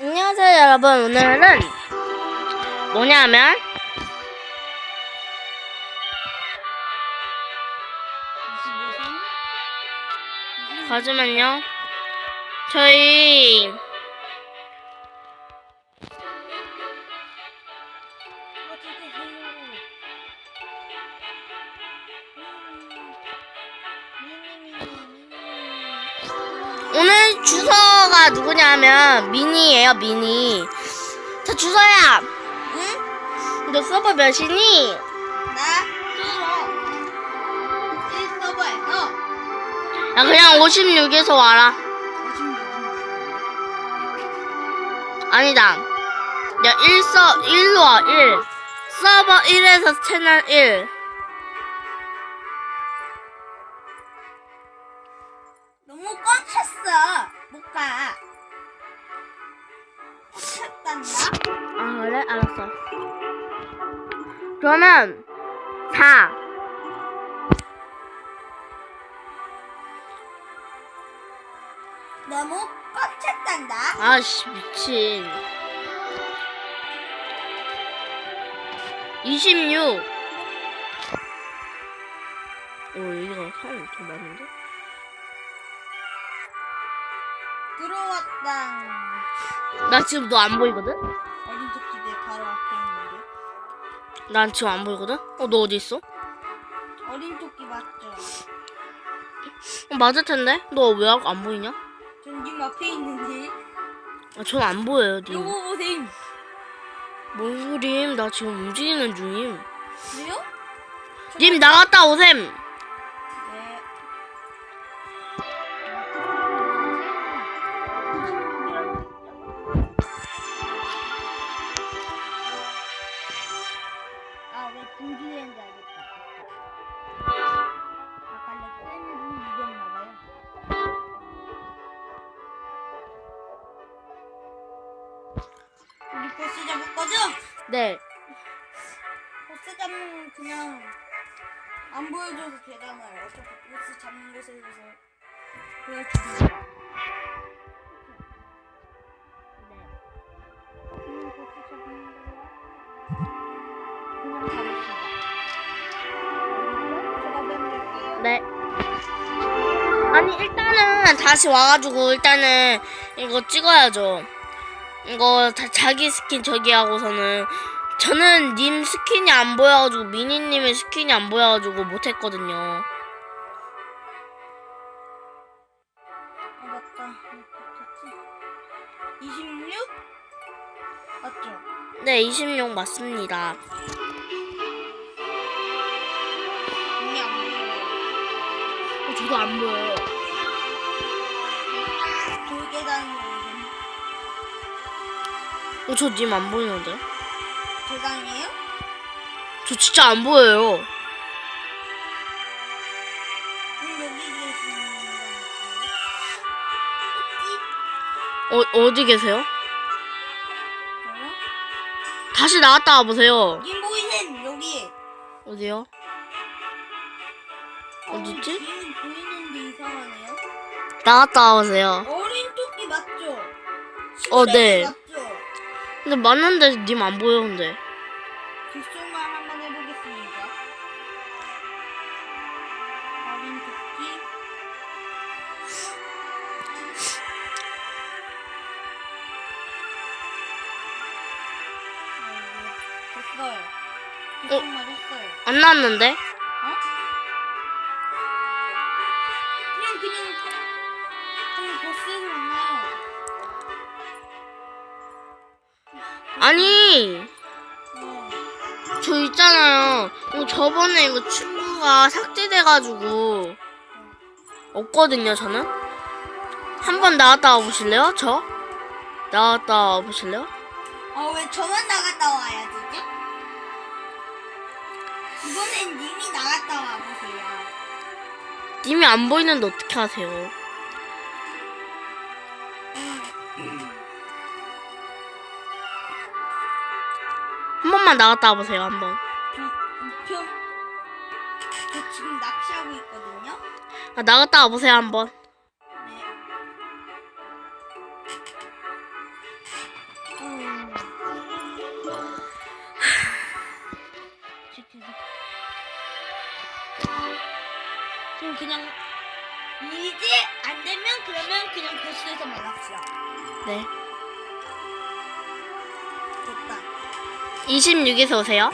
안녕하세요 여러분. 오늘은 뭐냐면 잠시만요. 저희 오늘 주 서가 누구냐면 미니예요 미니 자 주서야 응? 너 서버 몇이니? 나 뚫어. 1서버에서 야 그냥 56에서 와라 56분. 아니다 야 1서 1로 와1 서버 1에서 채널 1 너무 꽉 찼어. 아 그래? 알았어 그러면 4 너무 꽉 찼단다. 아씨 미친 26 오 여기가 사람이 더 많은데? 들어왔다. 나 지금 너 안 보이거든? 어린 토끼들 바로 앞에 있는데. 난 지금 안 보이거든? 어 너 어디 있어? 어린 토끼 맞죠? 어, 맞을 텐데? 너 왜 안 보이냐? 전님 앞에 있는데. 아, 전 안 보여요, 님. 요거 보세요. 뭔 소림? 나 지금 움직이는 중임. 그래요? 님 나갔다 오셈. 왜 분주했는지 알겠다. 아까 내 게임을 좀 이겼나봐요. 우리 보스 잡을 거죠? 네. 보스 잡는 그냥 안 보여줘도 되잖아요. 어차피 보스 잡는 곳에 서서 보여주세요. 네. 아니, 일단은 다시 와가지고, 일단은 이거 찍어야죠. 이거 다 자기 스킨 저기 하고서는. 저는 님 스킨이 안 보여가지고, 미니님의 스킨이 안 보여가지고 못했거든요. 아 맞다. 26? 맞죠? 네, 26 맞습니다. 어, 저도 안 보여요. 오세요. 어, 저 님 안 보이는데? 계단이에요? 저 진짜 안 보여요. 그럼 여기 계시는 분 어, 어디 계세요? 다시 나갔다 와보세요. 여기 보이는 여기. 어디요? 어, 어딨지? 뒤는 보이는데 이상하네요. 나갔다 와보세요. 어린 토끼 맞죠? 어, 네. 맞죠? 근데 맞는데 님 안 보여, 근데. 뒷손만 한번 해보겠습니다. 어린 토끼. 어, 됐어요. 뒷손만 했어요. 안 나왔는데? 어? 아니, 네. 저 있잖아요. 이거 저번에 이거 친구가 삭제돼가지고 없거든요, 저는. 한번 나갔다 와보실래요? 저? 나갔다 와보실래요? 아 왜 저만 나갔다 와야 되지? 이번엔 님이 나갔다 와 보세요. 님이 안 보이는데 어떻게 하세요? 한 번만 나갔다 와보세요, 한 번. 저, 저, 저 지금 낚시하고 있거든요. 아, 나갔다 와보세요, 한 번. 네. 음. 그럼 그냥 이제 안 되면 그러면 그냥 보스에서 만납시다. 네. 26에서 오세요.